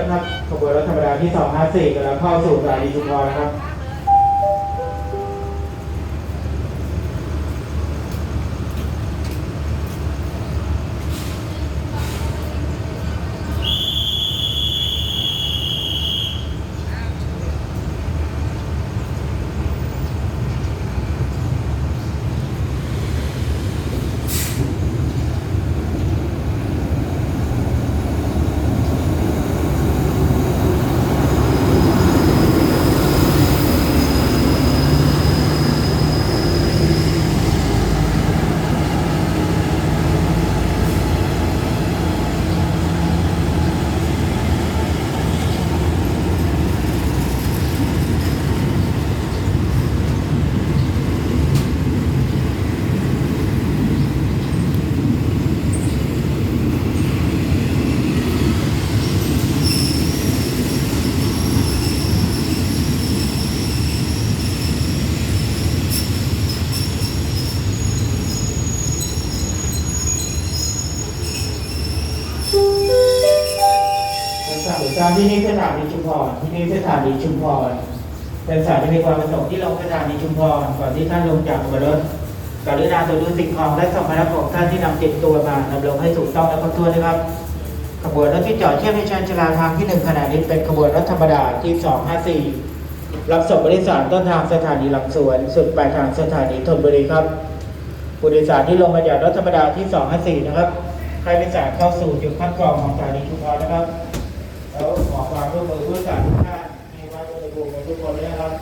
นะครับขบวนรถธรรมดาที่ 254กำลังเข้าสู่สถานีชุมพรนะครับ สถานบริการที่นี่สถานีชุมพรที่นี่สถานีชุมพรเป็นสถานีความประสงค์ที่ลงสถานีชุมพรก่อนที่ท่านลงจากบนรถกรุณาตรวจดูสิ่งของและสัมภาระของท่านที่นำติดตัวมาดำรงให้ถูกต้องและครบถ้วนนะครับขบวนรถที่จอดเทียบในชานชลาทางที่หนึ่งขณะนี้เป็นขบวนรถธรรมดาที่สองห้าสี่รับส่งผู้โดยสารต้นทางสถานีหลังสวน สุดปลายทางสถานีธนบุรีครับผู้โดยสารที่ลงมาจากรถธรรมดาที่สองห้าสี่นะครับ ใครโดยสารเข้าสู่จุดคัดกรองของสถานีชุมพรนะครับ ถูกหมดทุกคนเลยครับ